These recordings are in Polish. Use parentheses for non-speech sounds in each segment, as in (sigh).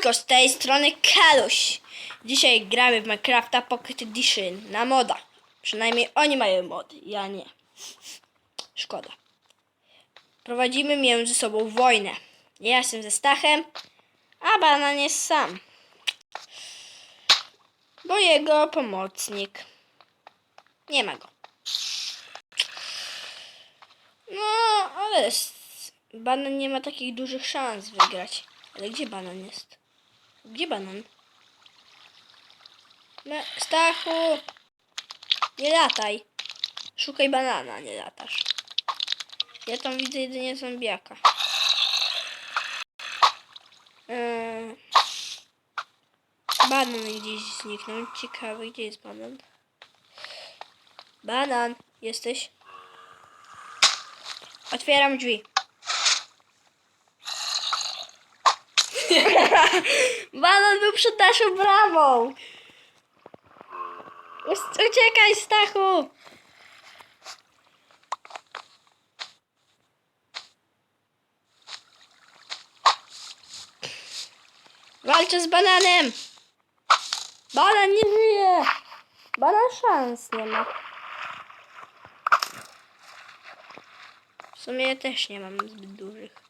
Siemanko, z tej strony Kaluś. Dzisiaj gramy w Minecrafta Pocket Edition na modach. Przynajmniej oni mają mody, ja nie. Szkoda. Prowadzimy między sobą wojnę. Ja jestem ze Stachem, a Banan jest sam. Bo jego pomocnik. Nie ma go. No, ale banan nie ma takich dużych szans wygrać. Ale gdzie banan jest? Gdzie banan? No, Stachu! Nie lataj. Szukaj banana, nie latasz. Ja tam widzę jedynie zombiaka. Eee, banan gdzieś zniknął. Ciekawe, gdzie jest banan? Banan, jesteś? Otwieram drzwi. (laughs) Banan był przed naszą bramą. Uciekaj, Stachu! Walczę z bananem! Banan nie żyje! Banan szans nie ma. W sumie ja też nie mam zbyt dużych.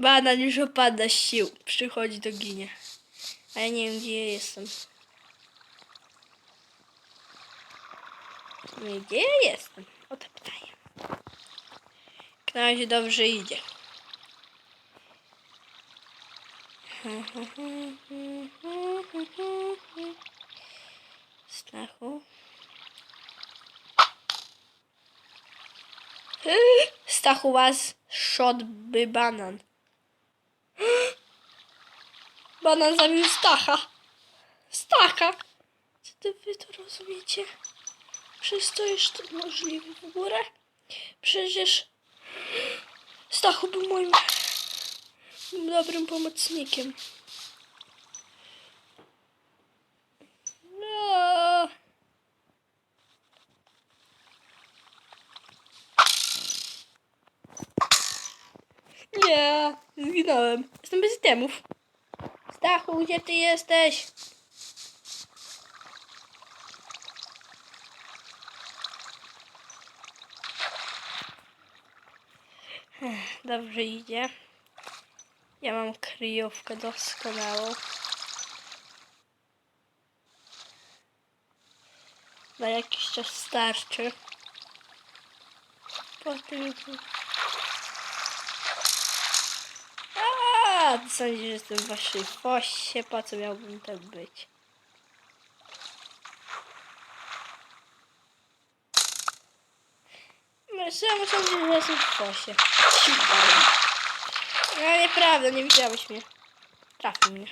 Banan już opada z sił. Przychodzi do ginie. A ja nie wiem gdzie ja jestem. Nie gdzie ja jestem? O to pytanie. Na razie dobrze idzie. Stachu. Stachu was shot by banan. Banan zabił Stacha. Stacha! Co ty wy to rozumiecie? Przecież to jest możliwe w ogóle? Przecież Stachu był moim dobrym pomocnikiem. No. Nie, zginąłem. Jestem bez itemów. Stachu, gdzie ty jesteś? Dobrze idzie. Ja mam kryjówkę doskonałą. Na jakiś czas starczy. Potem... A, ty sądzisz, że jestem w waszej fosie? Po co miałbym tam być? Myślę, sądzisz, że jestem w fosie. No nieprawda, nie widziałeś mnie. Trafił mnie.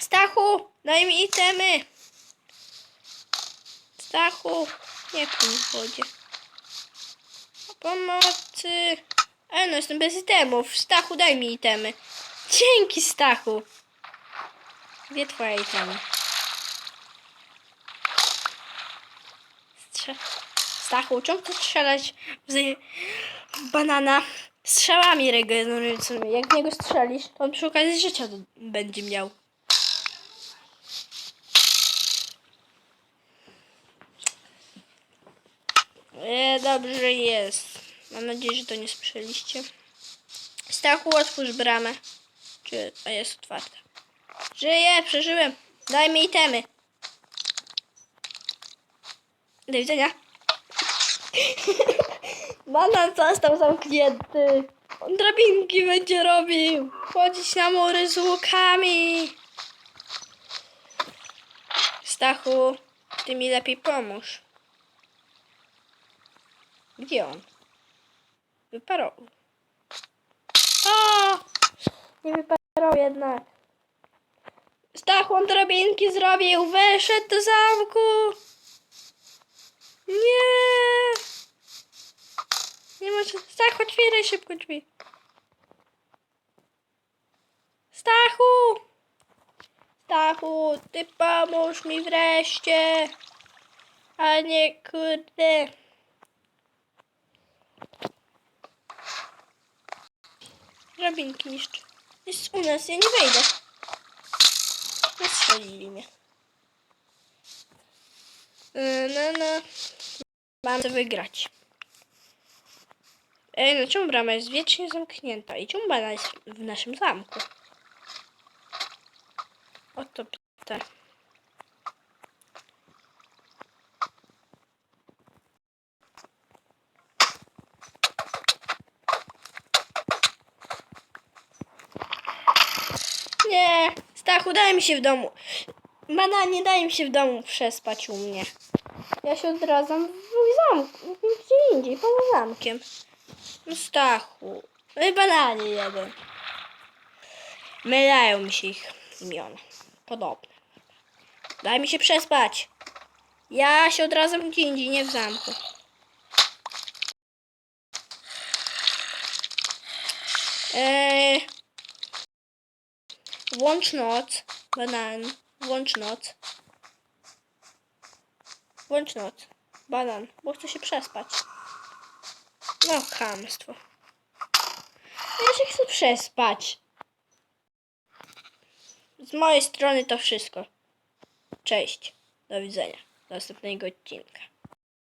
Stachu, daj mi itemy. Stachu, nie pij w wodzie. Pomocy. Ale no, jestem bez itemów. Stachu, daj mi itemy. Dzięki, Stachu. Gdzie twoje itemy? Strze Stachu, czemu chcesz strzelać w, w banana strzałami regenerującymi? Jak w niego strzelisz, to on przy okazji życia będzie miał. E, dobrze jest. Mam nadzieję, że to nie słyszeliście. Stachu, otwórz bramę. Czy a jest otwarta? Żyję, przeżyłem. Daj mi itemy. Do widzenia. (laughs) Banan został zamknięty. On drabinki będzie robił. Chodzić na mury z łukami. Stachu, ty mi lepiej pomóż. Gdzie on? Wyparował. A! Nie wyparował jednak. Stachu, on drabinki zrobił. Weszedł do zamku. Nie. Nie ma co. Stachu, otwieraj szybko drzwi. Stachu! Stachu, ty pomóż mi wreszcie. A nie kurde. Drabinki niszczy. Jest u nas, ja nie wejdę. Zastrzelili mnie. Yy, No, no. Mam to wygrać. Ej, no czemu brama jest wiecznie zamknięta? I czemu bana jest w naszym zamku? Oto pytanie. Nie, Stachu, daj mi się w domu. Bana, nie daj mi się w domu przespać u mnie. Ja się odradzam w zamku, gdzie indziej, poza zamkiem. No Stachu, no i bananie jeden. Mylają mi się ich imiona. Podobne. Daj mi się przespać. Ja się odradzam gdzie indziej, nie w zamku. Eee, włącz noc. Banan. Włącz noc. Włącz noc. Banan, bo chcę się przespać. No, chamstwo. Ja się chcę przespać. Z mojej strony to wszystko. Cześć. Do widzenia. Do następnego odcinka.